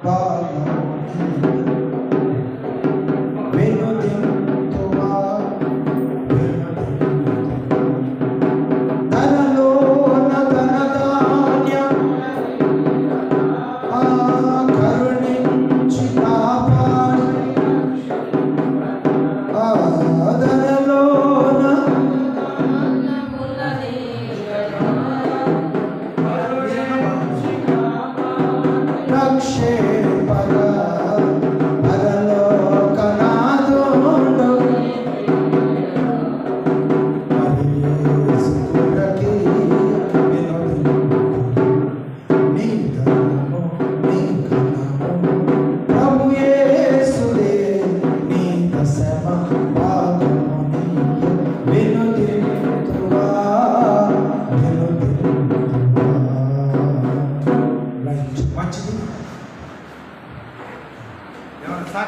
八二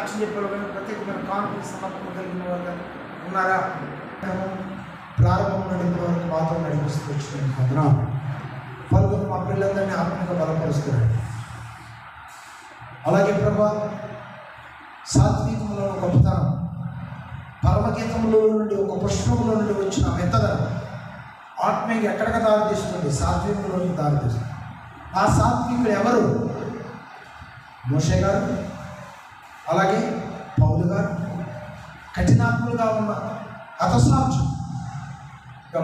ఏమైనా సాక్షి చెప్పారు కానీ ప్రత్యేకమైన కాన్ఫిడెన్స్ సమర్పణ కలిగిన వాళ్ళు ఉన్నారా? ప్రారంభం నడిపిన వరకు మాత్రం నడిపిస్తూ వచ్చిన కథనా పలువురు మా పిల్లలందరినీ ఆత్మక బలపరుస్తున్నాడు. అలాగే ప్రభా సాత్వికంలో గొప్పతనం పరమగీతంలో నుండి ఒక పుష్పంలో నుండి వచ్చిన మెత్తదనం ఆత్మీయ ఎక్కడికి దారితీస్తుంది? సాత్వికంలోకి దారితీస్తుంది. ఆ సాత్వికులు ఎవరు? మోషే గారు అలాగే పౌలు గారు కఠినాత్ములుగా ఉన్న హతసాక్షుగా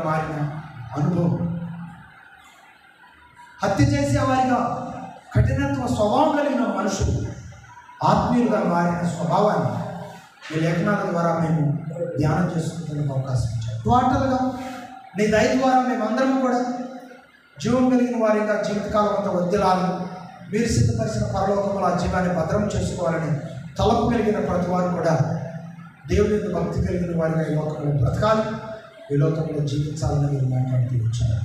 మారిన అనుభవం. హత్య చేసేవారిగా కఠినత్వ స్వభావం కలిగిన మనుషులు ఆత్మీయులుగా మారిన స్వభావాన్ని ఈ లేఖనాల ద్వారా మేము ధ్యానం చేసుకుంటున్న అవకాశం ఇచ్చాం టోటల్గా నీ దయ ద్వారా మేమందరం కూడా జీవం కలిగిన వారిగా జీవితకాలం అంతా వద్యలాలను మీరు సిద్ధపరిచిన పరలోకంలో ఆ జీవాన్ని భద్రం చేసుకోవాలని తలపు కలిగిన ప్రతి వారు కూడా దేవుని యొక్క భక్తి కలిగిన వారిగా ఈ లోకంలో బ్రతకాలి. ఈ లోకంలో జీవించాలని మీరు మాట్లాడుతూ వచ్చారు.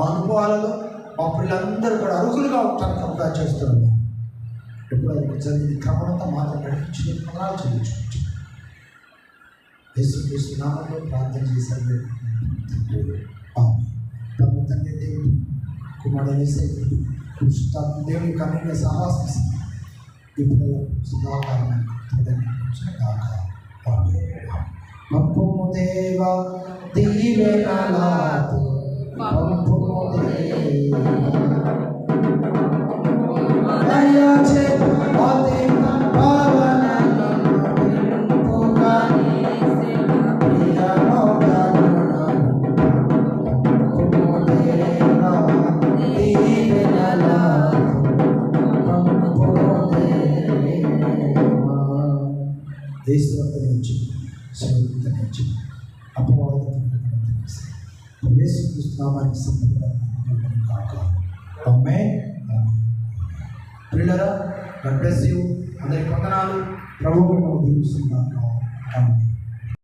మా అనుభవాలలో మా పిల్లలందరూ కూడా అర్హులుగా ఉంటానికి అవకాశం చేస్తున్నాము. ఎప్పుడు అది జరిగింది క్రమంతా మాత్రం నడిపించిన పదాలు చెల్లించుకోవచ్చు యేసుక్రీస్తు నామంలో ప్రార్థన చేశారు తమ తండ్రి దేవుడు కుమారుడు కృష్ణాత్మ దేవుని కన్నీళ్ళ సహాసం சிவாகாரம் பம்புமுதேவ தீவனாலாது பம்புமுதேவ దేశభక్తి నుంచి శివంత నుంచి అపవాదం యేసుక్రీస్తునామానికి సంబంధం కాక అమ్మే ప్రియులరా బ్లెస్ యూ అందరికి వందనాలు ప్రభువు దీవిస్తున్నాను